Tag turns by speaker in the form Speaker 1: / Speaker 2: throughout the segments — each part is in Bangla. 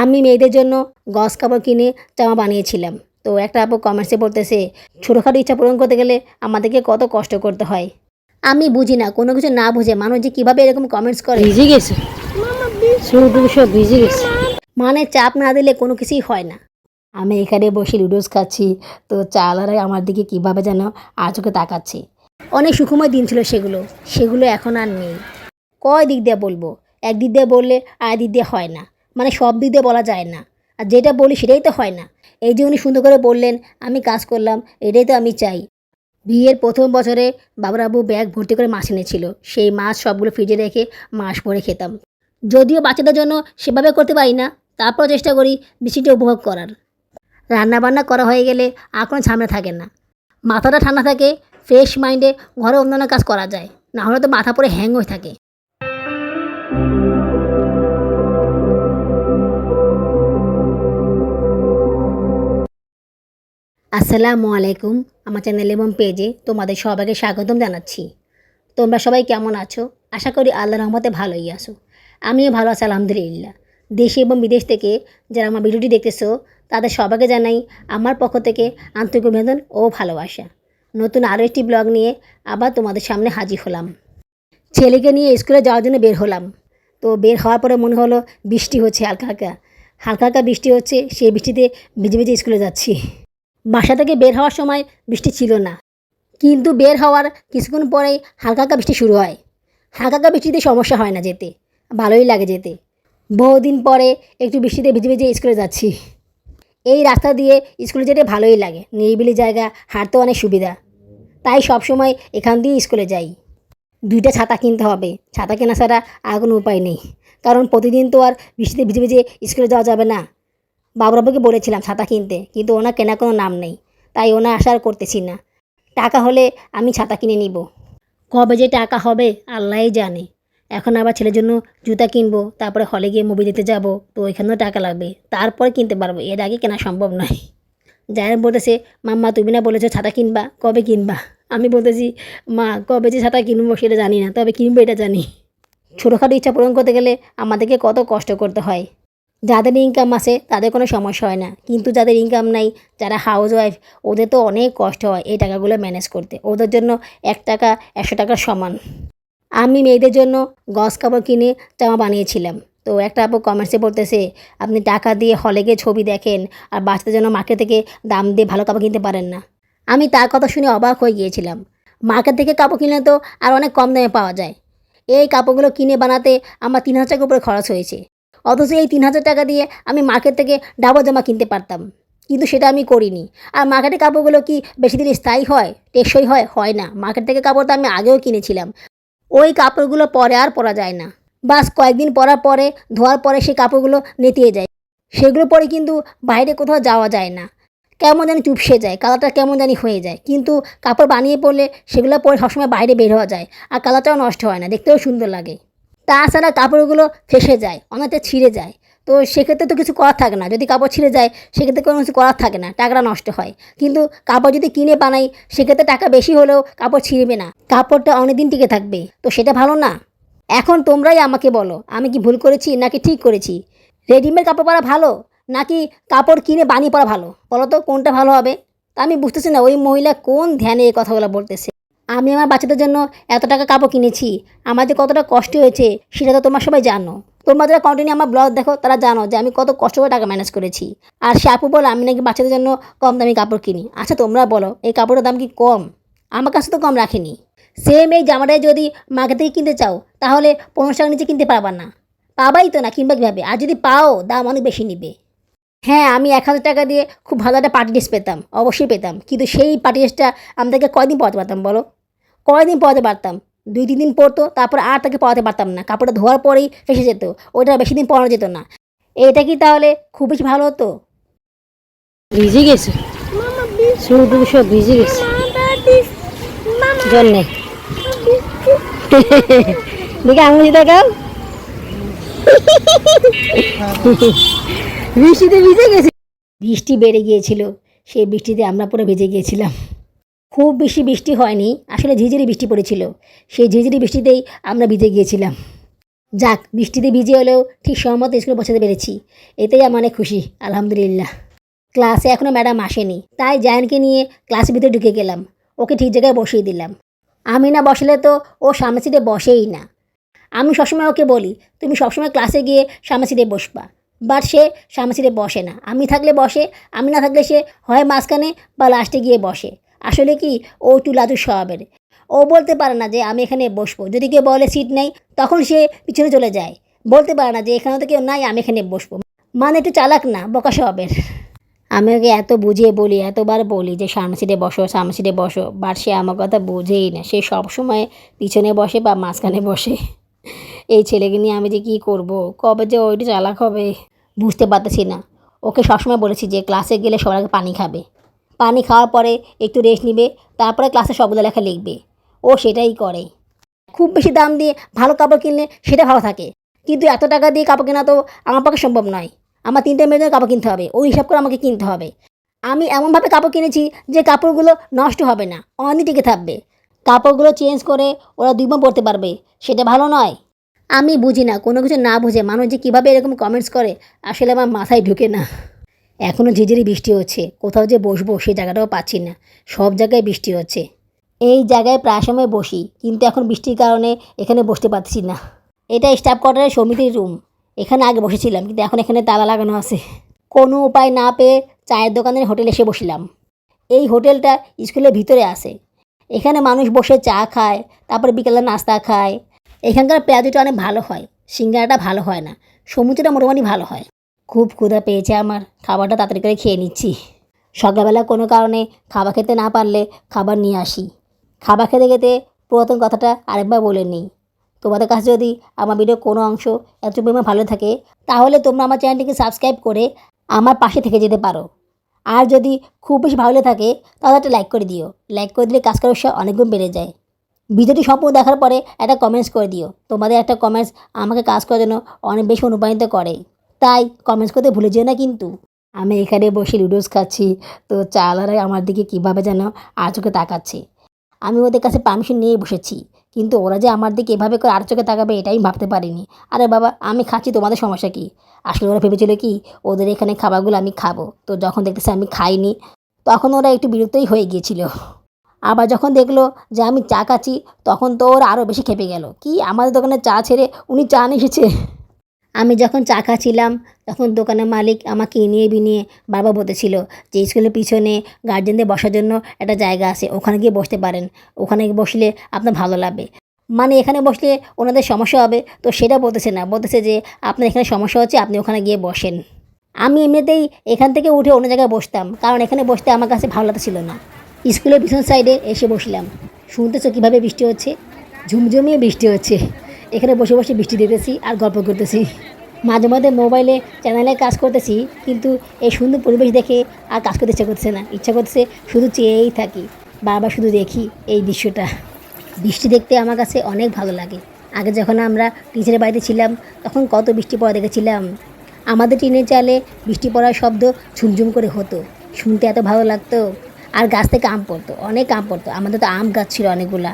Speaker 1: আমি মেয়েদের জন্য গস কাপড় কিনে জামা বানিয়েছিলাম। তো একটা আপু কমেন্টসে বলতেছে ছোটোখাটো ইচ্ছা পূরণ করতে গেলে আমাদেরকে কত কষ্ট করতে হয়? আমি বুঝি না কোনো কিছু না বুঝে মানুষ যে কীভাবে এরকম কমেন্টস করে।
Speaker 2: ভিজে গেছে। সব ভিজে গেছে।
Speaker 1: মানে চাপ না দিলে কোনো কিছুই হয় না। আমি এখানে বসে লুডোস খাচ্ছি তো চালারা আমার দিকে কীভাবে যেন চোখে তাকাচ্ছে। অনেক সুখময় দিন ছিল সেগুলো সেগুলো এখন আর নেই। কয় দিক দিয়ে বলব? এক দিক দিয়ে বললে আর দিক দিয়ে হয় না। মানে সব দিক দিয়ে বলা যায় না। আর যেটা বলি সেটাই তো হয় না। এই যে উনি সুন্দর করে বললেন, আমি কাজ করলাম, এটাই তো আমি চাই। বিয়ের প্রথম বছরে বাবুরাবু ব্যাগ ভর্তি করে মাছ এনেছিল। সেই মাছ সবগুলো ফ্রিজে রেখে মাস পরে খেতাম। যদিও বাচ্চাদের জন্য সেভাবে করতে পারি না তারপর চেষ্টা করি বৃষ্টিটা উপভোগ করার। রান্নাবান্না করা হয়ে গেলে আর কোনো ঝামেলা থাকে না। মাথাটা ঠান্ডা থাকে, ফ্রেশ মাইন্ডে ঘরে অন্যান্য কাজ করা যায়। না হলে তো মাথা পরে হ্যাং হয়ে থাকে। আসসালামু আলাইকুম, আমার চ্যানেল এবং পেজে তোমাদের সবাইকে স্বাগতম জানাচ্ছি। তোমরা সবাই কেমন আছো? আশা করি আল্লাহ রহমতে ভালোই আছো। আমিও ভালো আছি, আলহামদুলিল্লাহ। দেশে এবং বিদেশ থেকে যারা আমার ভিডিওটি দেখতেছো, তাদের সবাইকে জানাই আমার পক্ষ থেকে আন্তরিক অভিনন্দন ও ভালোবাসা। নতুন আরও একটি ব্লগ নিয়ে আবার তোমাদের সামনে হাজির হলাম। ছেলেকে নিয়ে স্কুলে যাওয়ার জন্য বের হলাম। তো বের হওয়ার পরে মনে হলো বৃষ্টি হচ্ছে হালকা হালকা। হালকা হালকা বৃষ্টি হচ্ছে, সেই বৃষ্টিতে ভিজে ভিজে স্কুলে যাচ্ছি। বাসা থেকে বের হওয়ার সময় বৃষ্টি ছিল না। কিন্তু বের হওয়ার কিছুক্ষণ পরেই হালকা হালকা বৃষ্টি শুরু হয়। হালকা হালকা বৃষ্টিতে সমস্যা হয় না যেতে, ভালোই লাগে যেতে। বহুদিন পরে একটু বৃষ্টিতে ভিজে ভিজে স্কুলে যাচ্ছি। এই রাস্তা দিয়ে স্কুলে যেতে ভালোই লাগে, নিরিবিলি জায়গা, হাঁটতে অনেক সুবিধা। তাই সবসময় এখান দিয়ে স্কুলে যাই। দুইটা ছাতা কিনতে হবে, ছাতা কেনা ছাড়া আর কোনো উপায় নেই। কারণ প্রতিদিন তো আর বৃষ্টিতে ভিজে ভিজে স্কুলে যাওয়া যাবে না। বাবুরাবুকে বলেছিলাম ছাতা কিনতে, কিন্তু ওনার কেনা কোনো নাম নেই, তাই ওনা আশা আর করতেছি না। টাকা হলে আমি ছাতা কিনে নিব। কবে যে টাকা হবে, আল্লাহই জানে। এখন আবার ছেলের জন্য জুতা কিনবো, তারপরে হলে গিয়ে মুভি দিতে যাব, তো ওইখানেও টাকা লাগবে। তারপরে কিনতে পারব, এর আগে কেনা সম্ভব নয়। যাই বলতেছে, মাম্মা, তুমি না বলেছ ছাতা কিনবা? কবে কিনবা? আমি বলতেছি, মা, কবে যে ছাতা কিনবো সেটা জানি না, তবে কিনবো এটা জানি। ছোটোখাটো ইচ্ছা পূরণ করতে গেলে আমাদেরকে কত কষ্ট করতে হয়। যাদের ইনকাম আছে, তাদের কোনো সমস্যা হয় না। কিন্তু যাদের ইনকাম নাই, যারা হাউস ওয়াইফ ওদের তো অনেক কষ্ট হয় এই টাকাগুলো ম্যানেজ করতে। ওদের জন্য এক টাকা, একশো টাকার সমান। আমি মেয়েদের জন্য গস কাপড় কিনে জামা বানিয়েছিলাম। তো একটা আপু কমেন্টসে বলতেছে, আপনি টাকা দিয়ে হলে গিয়ে ছবি দেখেন আর বাচ্চাদের জন্য মার্কেট থেকে দাম দিয়ে ভালো কাপড় কিনতে পারেন না। আমি তার কথা শুনে অবাক হয়ে গিয়েছিলাম। মার্কেট থেকে কাপড় কিনলে তো আর অনেক কম দামে পাওয়া যায়। এই কাপড়গুলো কিনে বানাতে আমার তিন হাজার টাকার উপরে খরচ হয়েছে। অথচ এই তিন হাজার টাকা দিয়ে আমি মার্কেট থেকে ডাবল জামা কিনতে পারতাম। কিন্তু সেটা আমি করিনি। আর মার্কেটের কাপড়গুলো কি বেশি দিন স্থায়ী হয়? টেকসই হয়? হয় না। মার্কেট থেকে কাপড় তো আমি আগেও কিনেছিলাম। ওই কাপড়গুলো পরে আর পরা যায় না। বাস কয়েকদিন পরার পরে, ধোয়ার পরে সেই কাপড়গুলো নেতিয়ে যায়। সেগুলো পরে কিন্তু বাইরে কোথাও যাওয়া যায় না। কেমন জানি চুপসে যায় কালারটা কেমন জানি হয়ে যায়। কিন্তু কাপড় বানিয়ে পরলে সেগুলো পরে সবসময় বাইরে বের হওয়া যায়। আর কালারটাও নষ্ট হয় না। দেখতেও সুন্দর লাগে। তাছাড়া কাপড়গুলো ফেসে যায় অনেকটা ছিঁড়ে যায়। তো সেক্ষেত্রে তো কিছু করার থাকে না। যদি কাপড় ছিঁড়ে যায়, সেক্ষেত্রে কোনো কিছু করার থাকে না, টাকাটা নষ্ট হয়। কিন্তু কাপড় যদি কিনে বানাই, সেক্ষেত্রে টাকা বেশি হলেও কাপড় ছিঁড়বে না। কাপড়টা অনেক দিন টিকে থাকবে। তো সেটা ভালো না? এখন তোমরাই আমাকে বলো, আমি কি ভুল করেছি নাকি ঠিক করেছি? রেডিমেড কাপড় পরা ভালো, নাকি কাপড় কিনে বানিয়ে পরা ভালো? বলো তো কোনটা ভালো হবে? তা আমি বুঝতেছি না, ওই মহিলা কোন ধ্যানে এই কথাগুলো বলতেছে? আমি আমার বাচ্চাদের জন্য এত টাকা কাপড় কিনেছি। আমার যে কতটা কষ্ট হয়েছে, সেটা তো তোমার সবাই জানো। তোমরা যারা কন্টিনিউ আমার ব্লগ দেখো, তারা জানো যে আমি কত কষ্ট করে টাকা ম্যানেজ করেছি। আর সে আপু বলো, আমি নাকি বাচ্চাদের জন্য কম দামি কাপড় কিনি। আচ্ছা তোমরা বলো, এই কাপড়ের দাম কি কম? আমার কাছে তো কম রাখিনি। সেম এই জামাটাই যদি মার্কেট থেকে কিনতে চাও, তাহলে পনেরো টাকা নিচে কিনতে পারবা না। পাবাই তো না, কিনবা কীভাবে? আর যদি পাও, দাম অনেক বেশি নিবে। হ্যাঁ আমি এক হাজার টাকা দিয়ে খুব ভালো একটা পার্টি ড্রেস পেতাম, অবশ্যই পেতাম। কিন্তু সেই পার্টি ড্রেসটা আমাদেরকে কয়দিন পরাতে পারতাম বলো? কয়দিন পড়াতে পারতাম? দুই তিন দিন পরতো তারপর আর তাকে পড়াতে পারতাম না। কাপড়টা ধোয়ার পরেই ফেসে যেত ওইটা বেশি দিন পরানো যেত না। এটা কি তাহলে খুব বেশি ভালো হতো?
Speaker 2: ভিজে গেছে। সব ভিজে গেছে। জল নেই দেখে আঙুলি দেখাও
Speaker 1: বৃষ্টিতে ভিজে গেছে। বৃষ্টি বেড়ে গিয়েছিল সেই বৃষ্টিতে আমরা পুরো ভিজে গিয়েছিলাম। খুব বেশি বৃষ্টি হয়নি, আসলে ঝিঝিরি বৃষ্টি পড়েছিল। সেই ঝিঝিরি বৃষ্টিতেই আমরা ভিজে গিয়েছিলাম। যাক, বৃষ্টিতে ভিজে হলেও ঠিক সময় স্কুলে পৌঁছাতে পেরেছি। এতেই আমার অনেক খুশি, আলহামদুলিল্লাহ। ক্লাসে এখনও ম্যাডাম আসেনি, তাই জায়ানকে নিয়ে ক্লাসের ভিতরে ঢুকে গেলাম। ওকে ঠিক জায়গায় বসিয়ে দিলাম। আমি না বসলে তো ও সামনে সিটে বসেই না। আমি সবসময় ওকে বলি, তুমি সবসময় ক্লাসে গিয়ে সামনে সিটে বসবা। বাট সে সামনে সিটে বসে না। আমি থাকলে বসে আমি না থাকলে সে হয় মাঝখানে বা লাস্টে গিয়ে বসে। আসলে কি? ও একটু লাজুক স্বভাবের। ও বলতে পারে না যে আমি এখানে বসবো। যদি কেউ বলে সিট নেই, তখন সে পিছনে চলে যায়। বলতে পারে না যে এখানে তো কেউ নাই, আমি এখানে বসবো। মানে একটু চালাক না, বকা স্বভাবের। আমি ওকে এত বুঝিয়ে বলি, এতবার বলি যে, সামনে সিটে বসো, সামনে সিটে বসো। বাট সে আমার কথা বোঝেই না। সে সবসময় পিছনে বসে বা মাঝখানে বসে। এই ছেলেকে নিয়ে আমি যে কী করব? কবে যে ওইটা চালাক হবে? বুঝতে পারতেছি না। ওকে সবসময় বলেছি যে ক্লাসে গেলে সবার আগে পানি খাবে। পানি খাওয়ার পরে একটু রেস্ট নিবে, তারপরে ক্লাসে সবগুলো লেখা লিখবে। ও সেটাই করে। খুব বেশি দাম দিয়ে ভালো কাপড় কিনলে সেটা ভালো থাকে। কিন্তু এত টাকা দিয়ে কাপড় কেনা তো আমার পক্ষে সম্ভব নয়। আমার তিনটে মেয়েদের কাপড় কিনতে হবে, ওই হিসাব করে আমাকে কিনতে হবে। আমি এমনভাবে কাপড় কিনেছি যে কাপড়গুলো নষ্ট হবে না, অনেক টিকে থাকবে। কাপড়গুলো চেঞ্জ করে ওরা দুই মাস পরতে পারবে, সেটা ভালো নয়। আমি বুঝি না, কোনো কিছু না বুঝে মানুষ যে কীভাবে এরকম কমেন্টস করে, আসলে আমার মাথায় ঢুকে না। এখনও ঝিঝিরি বৃষ্টি হচ্ছে। কোথাও যে বসবো সেই জায়গাটাও পাচ্ছি না। সব জায়গায় বৃষ্টি হচ্ছে। এই জায়গায় প্রায় সময় বসি, কিন্তু এখন বৃষ্টির কারণে এখানে বসতে পারছি না। এটা স্টাফ কোয়ার্টারের সমিতির রুম এখানে আগে বসেছিলাম, কিন্তু এখন এখানে তালা লাগানো আছে। কোনো উপায় না পেয়ে চায়ের দোকানের হোটেলে এসে বসলাম। এই হোটেলটা স্কুলের ভিতরে আছে। এখানে মানুষ বসে চা খায়, তারপরে বিকেলে নাস্তা খায়। এখানকার পেঁয়াজিটা অনেক ভালো হয়, সিঙ্গারাটা ভালো হয় না। সমুদ্রটা মোটামুটি ভালো হয়। খুব ক্ষুধা পেয়েছে আমার। খাবারটা তাড়াতাড়ি করে খেয়ে নিচ্ছি। সকালবেলা কোনো কারণে খাবার খেতে না পারলে খাবার নিয়ে আসি। খাবার খেতে খেতে পুরাতন কথাটা আরেকবার বলে নিই। তোমাদের কাছে যদি আমার ভিডিও কোনো অংশ এত পরিমাণ ভালো থাকে, তাহলে তোমরা আমার চ্যানেলটিকে সাবস্ক্রাইব করে আমার পাশে থেকে যেতে পারো। আর যদি খুব বেশি ভালো থাকে, তাহলে একটা লাইক করে দিও। লাইক করে দিলে কাজ করার উৎসাহ অনেকগুণ বেড়ে যায়। ভিডিওটি সম্পূর্ণ দেখার পরে একটা কমেন্টস করে দিও। তোমাদের একটা কমেন্টস আমাকে কাজ করার জন্য অনেক বেশি অনুপ্রাণিত করে। তাই কমেন্টস করতে ভুলে যেও না কিন্তু। আমি এখানে বসে লুডোস খাচ্ছি, তো চালারা আমার দিকে কীভাবে যেন আর চোখে তাকাচ্ছে। আমি ওদের কাছে পারমিশন নিয়ে বসেছি, কিন্তু ওরা যে আমার দিকে এভাবে করে আর চোখে তাকাবে এটাই ভাবতে পারিনি। আরে বাবা, আমি খাচ্ছি, তোমাদের সমস্যা কি? আসলে ওরা ভেবেছিল কি, ওদের এখানে খাবারগুলো আমি খাব, তো যখন দেখতেছে আমি খাইনি, তখন ওরা একটু বিরক্তই হয়ে গিয়েছিল। আবার যখন দেখল যে আমি চা খাচ্ছি, তখন তো ওরা আরও বেশি খেপে গেল। কি, আমাদের দোকানে চা ছেড়ে উনি চা নিয়ে এসেছে? আমি যখন চাকা ছিলাম তখন দোকানের মালিক আমাকে নিয়ে বিনিয়ে বারবার বলতেছিল যে স্কুলের পিছনে গার্জেনদের বসার জন্য একটা জায়গা আছে, ওখানে গিয়ে বসতে পারেন। ওখানে বসলে আপনার ভালো লাগবে। মানে এখানে বসলে ওনাদের সমস্যা হবে। তো সেটা বলতেছে না, বলতেছে যে আপনার এখানে সমস্যা হচ্ছে, আপনি ওখানে গিয়ে বসেন। আমি এমনিতেই এখান থেকে উঠে অন্য জায়গায় বসতাম, কারণ এখানে বসতে আমার কাছে ভালো লাগছিল না। স্কুলের পিছন সাইডে এসে বসলাম। শুনতেছো কীভাবে বৃষ্টি হচ্ছে? ঝুমঝুমিয়ে বৃষ্টি হচ্ছে। এখানে বসে বসে বৃষ্টি দিতেছি আর গল্প করতেছি। মাঝে মাঝে মোবাইলে চ্যানেলে কাজ করতেছি, কিন্তু এই সুন্দর পরিবেশ দেখে আর কাজ করতে ইচ্ছা করছে না। ইচ্ছা করছে শুধু চেয়েই থাকি, বারবার শুধু দেখি এই দৃশ্যটা। বৃষ্টি দেখতে আমার কাছে অনেক ভালো লাগে। আগে যখন আমরা টিচারের বাড়িতে ছিলাম, তখন কত বৃষ্টি পড়া দেখেছিলাম। আমাদের টিনের চালে বৃষ্টি পড়ার শব্দ ঝুমঝুম করে হতো। শুনতে এত ভালো লাগতো। আর গাছ থেকে আম পড়তো, অনেক আম পড়তো। আমাদের তো আম গাছ ছিল অনেকগুলা।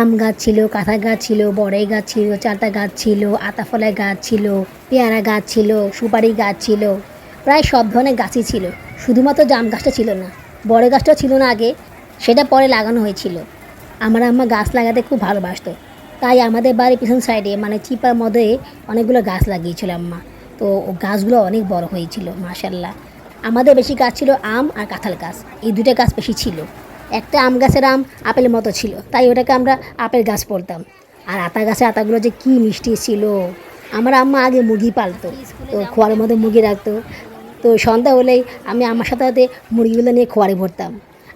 Speaker 1: আম গাছ ছিল কাঁথা গাছ ছিল, বড়াই গাছ ছিল চালতা গাছ ছিল, আতাফলের গাছ ছিল, পেয়ারা গাছ ছিল, সুপারি গাছ ছিল, প্রায় সব ধরনের গাছই ছিল। শুধুমাত্র জাম গাছটা ছিল না, বড় গাছটাও ছিল না আগে, সেটা পরে লাগানো হয়েছিল। আমার আম্মা গাছ লাগাতে খুব ভালোবাসতো। তাই আমাদের বাড়ির পিছন সাইডে মানে চিপার মধ্যে অনেকগুলো গাছ লাগিয়েছিল আম্মা। তো গাছগুলো অনেক বড় হয়েছিল মাশাল্লাহ আমাদের বেশি গাছ ছিল আম আর কাঁঠাল গাছ, এই দুটো গাছ বেশি ছিল। একটা আম গাছের আম আপেলের মতো ছিল, তাই ওটাকে আমরা আপেল গাছ বলতাম। আর আতা গাছে আতাগুলো যে কী মিষ্টি ছিল। আমার আম্মা আগে মুরগি পালতো, তো খোয়ারের মধ্যে মুরগি রাখতো। তো সন্ধ্যা হলেই আমি আমার সাথে সাথে মুরগিগুলো নিয়ে খোয়ারে ভরতাম।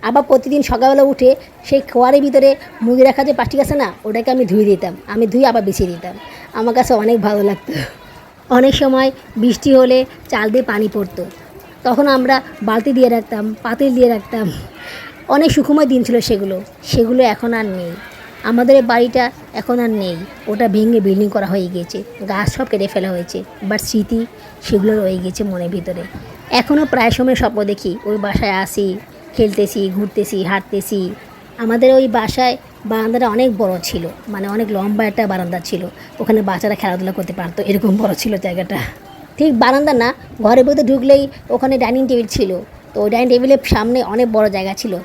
Speaker 1: আবার প্রতিদিন সকালবেলা উঠে সেই খোয়ারের ভিতরে মুরগি রাখা যে প্লাস্টিক আছে না, ওটাকে আমি ধুয়ে দিতাম। আমি ধুয়ে আবার বিছিয়ে দিতাম। আমার কাছে অনেক ভালো লাগতো। অনেক সময় বৃষ্টি হলে চাল দিয়ে পানি পড়তো। তখন আমরা বালতি দিয়ে রাখতাম, পাতিল দিয়ে রাখতাম। অনেক সুখময় দিন ছিল সেগুলো। সেগুলো এখন আর নেই। আমাদের বাড়িটা এখন আর নেই। ওটা ভেঙে বিল্ডিং করা হয়ে গিয়েছে। গাছ সব কেটে ফেলা হয়েছে। বাট স্মৃতি সেগুলো রয়ে গেছে মনের ভিতরে। এখনও প্রায় সময় স্বপ্ন দেখি। ওই বাসায় আসি, খেলতেছি, ঘুরতেছি, হাঁটতেছি। আমাদের ওই বাসায় বারান্দাটা অনেক বড় ছিল। মানে অনেক লম্বা একটা বারান্দা ছিল। ওখানে বাচ্চারা খেলাধুলা করতে পারতো। এরকম বড় ছিল জায়গাটা। ঠিক বারান্দা না। ঘরের মধ্যে ঢুকলেই ওখানে ডাইনিং টেবিল ছিল। তো ওই ডাইনিং টেবিলের সামনে অনেক বড় জায়গা ছিল।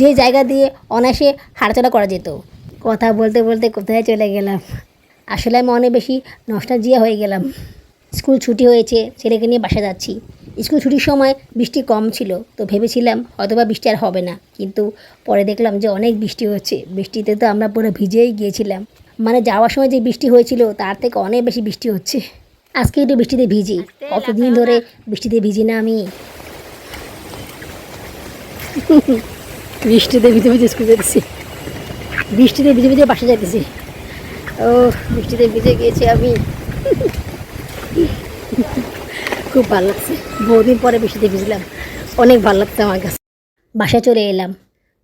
Speaker 1: যে জায়গা দিয়ে অনায়াসে হাঁটাচলা করা যেত। কথা বলতে বলতে কোথায় চলে গেলাম? আসলে আমি অনেক বেশি নষ্টালজিয়া হয়ে গেলাম। স্কুল ছুটি হয়েছে, ছেলেকে নিয়ে বাসা যাচ্ছি। স্কুল ছুটির সময় বৃষ্টি কম ছিল, তো ভেবেছিলাম হয়তোবা বৃষ্টি আর হবে না। কিন্তু পরে দেখলাম যে অনেক বৃষ্টি হচ্ছে। বৃষ্টিতে তো আমরা পুরো ভিজেই গিয়েছিলাম। মানে যাওয়ার সময় যে বৃষ্টি হয়েছিল, তার থেকে অনেক বেশি বৃষ্টি হচ্ছে। আজকে একটু বৃষ্টিতে ভিজি। কতদিন ধরে বৃষ্টিতে ভিজি না আমি? বৃষ্টিতে ভিজে ভিজে স্কুল যেতেছি বৃষ্টিতে ভিজে ভিজে বাসা যেতেছি ও, বৃষ্টিতে ভিজে গিয়েছি আমি। খুব ভালো লাগছে। বহুদিন পরে বৃষ্টিতে ভিজলাম। অনেক ভালো লাগছে আমার কাছে। বাসায় চলে এলাম।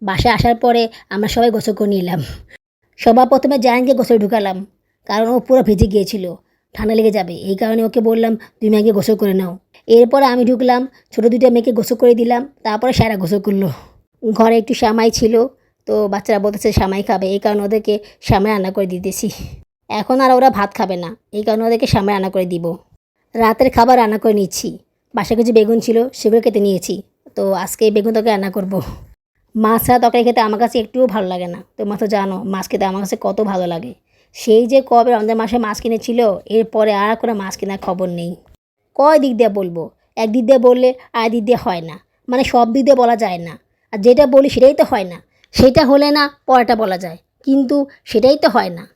Speaker 1: বাসায় আসার পরে আমরা সবাই গোসল করে নিলাম। সবার প্রথমে জায়ানকে গোসল ঢুকালাম। কারণ ও পুরো ভিজে গিয়েছিল। ঠান্ডা লেগে যাবে। এই কারণে ওকে বললাম, তুমি আগে গোসল করে নাও। এরপরে আমি ঢুকলাম, ছোটো দুটো মেয়েকে গোসল করে দিলাম। তারপরে সারা গোসল করল। ঘরে একটু সামাই ছিল, তো বাচ্চারা বলতেছে সামাই খাবে। এই কারণে ওদেরকে সামাই রান্না করে দিতেছি। এখন আর ওরা ভাত খাবে না, এই কারণে ওদেরকে সামাই রান্না করে দিব। রাতের খাবার রান্না করে নিচ্ছি। বাসায় কিছু বেগুন ছিল, সেগুলো কেটে নিয়েছি, তো আজকে এই বেগুন তোকে রান্না করব। মাছ ছাড়া তরকারি খেতে আমার কাছে একটুও ভালো লাগে না। তোমরা তো জানো, মাছ খেতে আমার কাছে কত ভালো লাগে। সেই যে কবে রমজান মাসে মাছ কিনেছিল, এরপরে আর কোনো মাছ কেনার খবর নেই। কয় দিক দিয়ে বলব? এক দিক দিয়ে বললে আর দিক দিয়ে হয় না। মানে সব দিক দিয়ে বলা যায় না। আর যেটা বলি সেটাই তো হয় না। সেটা হলে না পরেটা বলা যায়। কিন্তু সেটাই তো হয় না।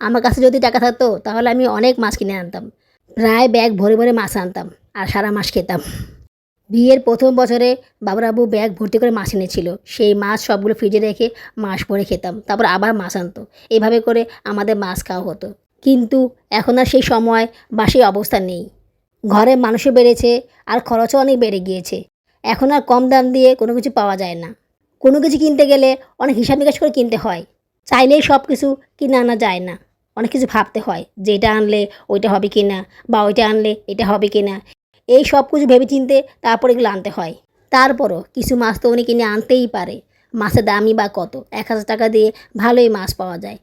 Speaker 1: আমার কাছে যদি টাকা থাকতো, তাহলে আমি অনেক মাছ কিনে আনতাম। প্রায় ব্যাগ ভরে ভরে মাছ আনতাম আর সারা মাস খেতাম। বিয়ের প্রথম বছরে বাবুরাবু ব্যাগ ভর্তি করে মাছ এনেছিল। সেই মাছ সবগুলো ফ্রিজে রেখে মাস ভরে খেতাম। তারপর আবার মাছ আনতো। এভাবে করে আমাদের মাছ খাওয়া হতো। কিন্তু এখন আর সেই সময় বা সেই অবস্থা নেই। ঘরে মানুষও বেড়েছে আর খরচও অনেক বেড়ে গিয়েছে। এখন আর কম দাম দিয়ে কোনো কিছু পাওয়া যায় না। কোনো কিছু কিনতে গেলে অনেক হিসাব নিকাশ করে কিনতে হয়। চাইলেই সব কিছু কিনে আনা যায় না। অনেক কিছু ভাবতে হয় যে এটা আনলে ওইটা হবে কি না বা ওইটা আনলে এটা হবে কি না এই সব কিছু ভেবে চিনতে তারপর এগুলো আনতে হয়। তারপরও কিছু মাছ তো উনি কিনে আনতেই পারে। মাছের দামই বা কত? এক হাজার টাকা দিয়ে ভালোই মাছ পাওয়া যায়।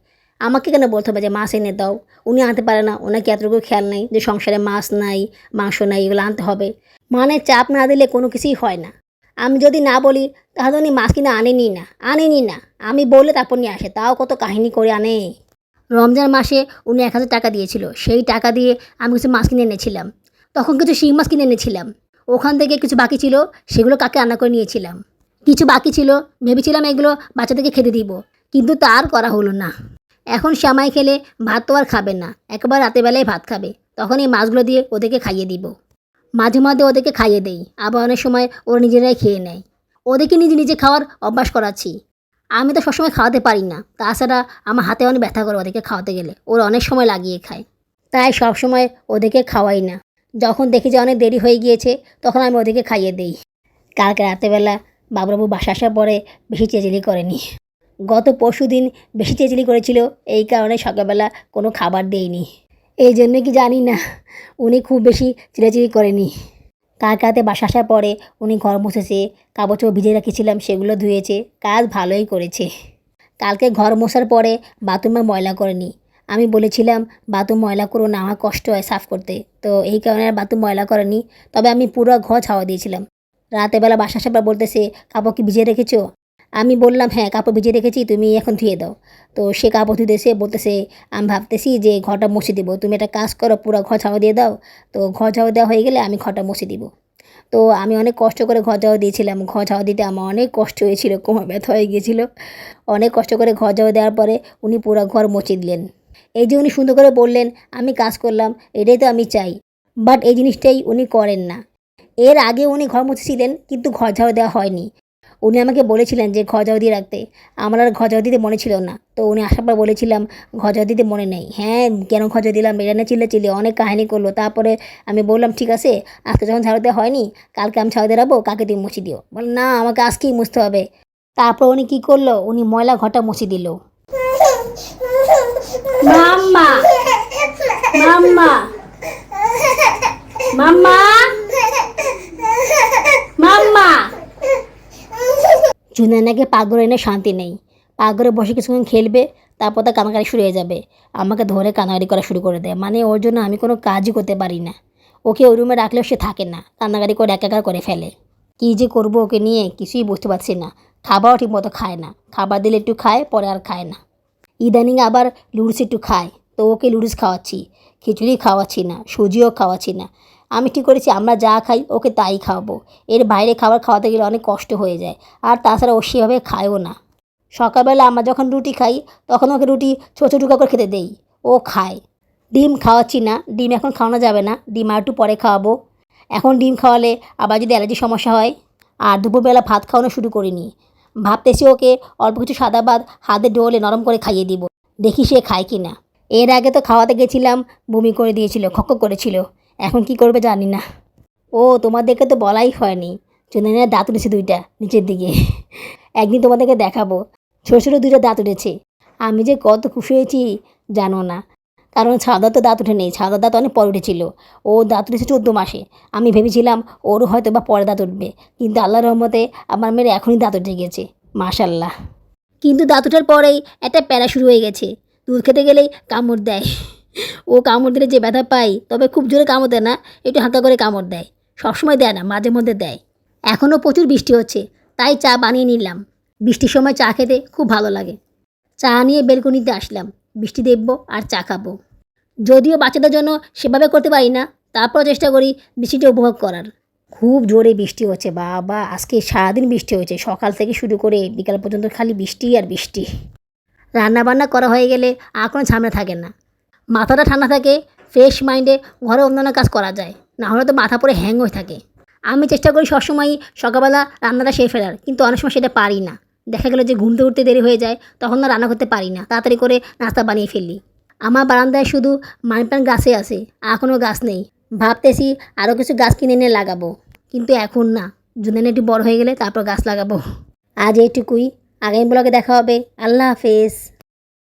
Speaker 1: আমাকে কেন বলতে হবে যে মাছ এনে দাও? উনি আনতে পারে না। ওনাকে এতটুকু খেয়াল নেই যে সংসারে মাছ নাই, মাংস নাই, এগুলো আনতে হবে। মানে চাপ না দিলে কোনো কিছুই হয় না। আমি যদি না বলি, তাহলে উনি মাছ কিনে আনেনি না আনেনি না। আমি বললে তারপর নিয়ে আসে। তাও কত কাহিনী করে আনে। রমজান মাসে উনি এক হাজার টাকা দিয়েছিল। সেই টাকা দিয়ে আমি কিছু মাছ কিনে এনেছিলাম। তখন কিছু শিং মাছ কিনে এনেছিলাম। ওখান থেকে কিছু বাকি ছিল, সেগুলো কাকে রান্না করে নিয়েছিলাম? কিছু বাকি ছিল, ভেবেছিলাম এগুলো বাচ্চাদেরকে খেতে দিব। কিন্তু তার করা হলো না। এখন শ্যামাই খেলে ভাত তো আর খাবে না, একবার রাতেরবেলায় ভাত খাবে, তখন এই মাছগুলো দিয়ে ওদেরকে খাইয়ে দিব। মাঝে মাঝে ওদেরকে খাইয়ে দেই, আবার অনেক সময় ওরা নিজেরাই খেয়ে নেয়। ওদেরকে নিজে নিজে খাওয়ার অভ্যাস করাচ্ছি। আমি তো সবসময় খাওয়াতে পারি না, তাছাড়া আমার হাতে অনেক ব্যথা করে ওদেরকে খাওয়াতে গেলে, ওরা অনেক সময় লাগিয়ে খায়। তাই সবসময় ওদেরকে খাওয়াই না। যখন দেখি যে অনেক দেরি হয়ে গিয়েছে, তখন আমি ওদেরকে খাইয়ে দিই। কালকে রাতেরবেলা বাবুবাবু বাসা আসার পরে বেশি চেঁচিলি করেনি। গত পরশু দিন বেশি চেঁচিলি করেছিল, এই কারণে সকালবেলা কোনো খাবার দেইনি এই জন্য কি জানি না, উনি খুব বেশি চিলাচিলি করেনি। কার কাতে বাসা আসার পরে উনি ঘর মুছেছে কাপড় ভিজে রেখেছিলাম, সেগুলো ধুয়েছে, কাজ ভালোই করেছে। কালকে ঘর মোছার পরে বাথরুমে ময়লা করেনি। আমি বলেছিলাম, বাথরুম ময়লা করো না, আমার কষ্ট হয় সাফ করতে। তো এই কারণে আর বাথরুম ময়লা করেনি, তবে আমি পুরো ঘর ছাওয়া দিয়েছিলাম। রাতেরবেলা বাসা আসার পর বলতেছে, কাপড় কি ভিজিয়ে রেখেছো? আমি বললাম হ্যাঁ কাপড় ভিজিয়ে রেখেছি, তুমি এখন ধুয়ে দাও। তো সে কাপড় ধুতেছে বলতেছে, আমি ভাবতেছি যে ঘরটা মুছে দিব। তুমি একটা কাজ করো, পুরো ঘর ছাওয়া দিয়ে দাও। তো ঘর ঝাড়ু দেওয়া হয়ে গেলে আমি ঘরটা মুছে দিব। তো আমি অনেক কষ্ট করে ঘর ঝাড়ু দিয়েছিলাম। ঘর ঝাড়ু দিতে আমার অনেক কষ্ট হয়েছিল, কোমর ব্যথা হয়ে গিয়েছিল। অনেক কষ্ট করে ঘর ঝাড়ু দেওয়ার পরে উনি পুরো ঘর মুছে দিলেন। এই যে উনি সুন্দর করে বললেন, আমি কাজ করলাম, এটাই তো আমি চাই। বাট এই জিনিসটাই উনি করেন না। এর আগে উনি ঘর মুছেছিলেন, কিন্তু ঘর ঝাড়ু দেওয়া হয়নি। উনি আমাকে বলেছিলেন যে ঝাড়ু দিয়ে রাখতে। আমার আর ঝাড়ু দিতে মনে ছিল না। তো উনি আসার পর বলেছিলাম ঝাড়ু দিতে মনে নেই। হ্যাঁ কেন ঝাড়ু দিলাম? এটা না চিল্লে চিল্লে অনেক কাহিনী করল। তারপরে আমি বললাম, ঠিক আছে, আজকে যখন ঝাড়ু দেওয়া হয়নি, কালকে আমি ঝাড়ু দিয়ে রাখব কাকে তুমি মুছে দিও। বল না, আমাকে আজকেই মুছতে হবে। তারপর উনি কী করল? উনি ময়লা ঘরটা মুছে দিল। মাম্মা মাম্মা মাম্মা মাম্মা জুনানাকে পাগল এনে শান্তি নেই। পাকঘরে বসে কিছুক্ষণ খেলবে, তারপর তার কানাকাড়ি শুরু হয়ে যাবে। আমাকে ধরে কানাকাড়ি করা শুরু করে দেয়। মানে ওর জন্য আমি কোনো কাজই করতে পারি না। ওকে ওই রুমে রাখলেও সে থাকে না। কান্নাকাড়ি করে একাকার করে ফেলে। কী যে করব ওকে নিয়ে কিছুই বুঝতে পারছি না। খাবারও ঠিকমতো খায় না। খাবার দিলে একটু খায়, পরে আর খায় না। ইদানিং আবার লুডুস একটু খায়। তো ওকে লুডুস খাওয়াচ্ছি। খিচুড়ি খাওয়াচ্ছি না, সুজিও খাওয়াচ্ছি না। আমি ঠিক করেছি, আমরা যা খাই ওকে তাই খাওয়াবো। এর বাইরে খাবার খাওয়াতে গেলে অনেক কষ্ট হয়ে যায়। আর তাছাড়া ও সেভাবে খায়ও না। সকালবেলা আমরা যখন রুটি খাই, তখন ওকে রুটি ছোটো টুকরা করে খেতে দেই। ও খায়। ডিম খাওয়াচ্ছি না। ডিম এখন খাওয়ানো যাবে না। ডিম আর একটু পরে খাওয়াবো। এখন ডিম খাওয়ালে আবার যদি অ্যালার্জির সমস্যা হয়, আর দুপুরবেলা ভাত খাওয়ানো শুরু করিনি, ভাবতেছি ওকে অল্প কিছু সাদা ভাত হাতে ডোলে নরম করে খাইয়ে দিব। দেখি সে খায় কি না এর আগে তো খাওয়াতে গেছিলাম, বমি করে দিয়েছিল খক করেছিল। এখন কি করবে জানি না। ও, তোমাদেরকে তো বলাই হয়নি। চুনানের দাঁত উঠেছে দুইটা, নিচের দিকে। একদিন তোমাদেরকে দেখাবো। ছোটো ছোটো দুইটা দাঁত উঠেছে। আমি যে কত খুশি হয়েছি, জানো না। কারণ ছাদার তো দাঁত উঠে নেই ছাদার দাঁত অনেক পরে উঠেছিল। ও দাঁত উঠেছে চোদ্দ মাসে। আমি ভেবেছিলাম ওরও হয়তো বা পরে দাঁত উঠবে। কিন্তু আল্লাহ রহমতে আমার মেয়ের এখনই দাঁত উঠে গেছে। মাশাল্লাহ কিন্তু দাঁত ওঠার পরেই একটা প্যারা শুরু হয়ে গেছে। দুধ খেতে গেলেই কামড় দেয়। ও কামড় দিলে যে ব্যথা পাই তবে খুব জোরে কামড় দেয় না, একটু হালকা করে কামড় দেয়। সবসময় দেয় না, মাঝে মধ্যে দেয়। এখনও প্রচুর বৃষ্টি হচ্ছে, তাই চা বানিয়ে নিলাম। বৃষ্টির সময় চা খেতে খুব ভালো লাগে। চা নিয়ে বেলকনিতে আসলাম, বৃষ্টি দেখব আর চা খাব। যদিও বাচ্চাদের জন্য সেভাবে করতে পারি না তারপর চেষ্টা করি বৃষ্টিটা উপভোগ করার। খুব জোরে বৃষ্টি হচ্ছে, বাবা, আজকে সারাদিন বৃষ্টি হয়েছে। সকাল থেকে শুরু করে বিকাল পর্যন্ত খালি বৃষ্টি আর বৃষ্টি। রান্না বান্না করা হয়ে গেলে আর কোনো ঝামেলা থাকে না। মাথাটা ঠান্ডা থাকে ফ্রেশ মাইন্ডে ঘরে অন্যান্য কাজ করা যায়। না হলে তো মাথা পরে হ্যাং হয়ে থাকে। আমি চেষ্টা করি সবসময় সকালবেলা রান্নাটা সেরে ফেলার, কিন্তু অনেক সময় সেটা পারি না। দেখা গেলো যে ঘুমতে উঠতে দেরি হয়ে যায়, তখন না রান্না করতে পারি না। তাড়াতাড়ি করে নাস্তা বানিয়ে ফেলি। আমার বারান্দায় শুধু মানি প্ল্যান্ট গাছে আছে, আর কোনো গাছ নেই। ভাবতেছি আরও কিছু গাছ কিনে এনে লাগাবো। কিন্তু এখন না জুনেন একটু বড় হয়ে গেলে তারপর গাছ লাগাবো। আজ এইটুকুই। আগামী ব্লগে দেখা হবে। আল্লাহ হাফেজ।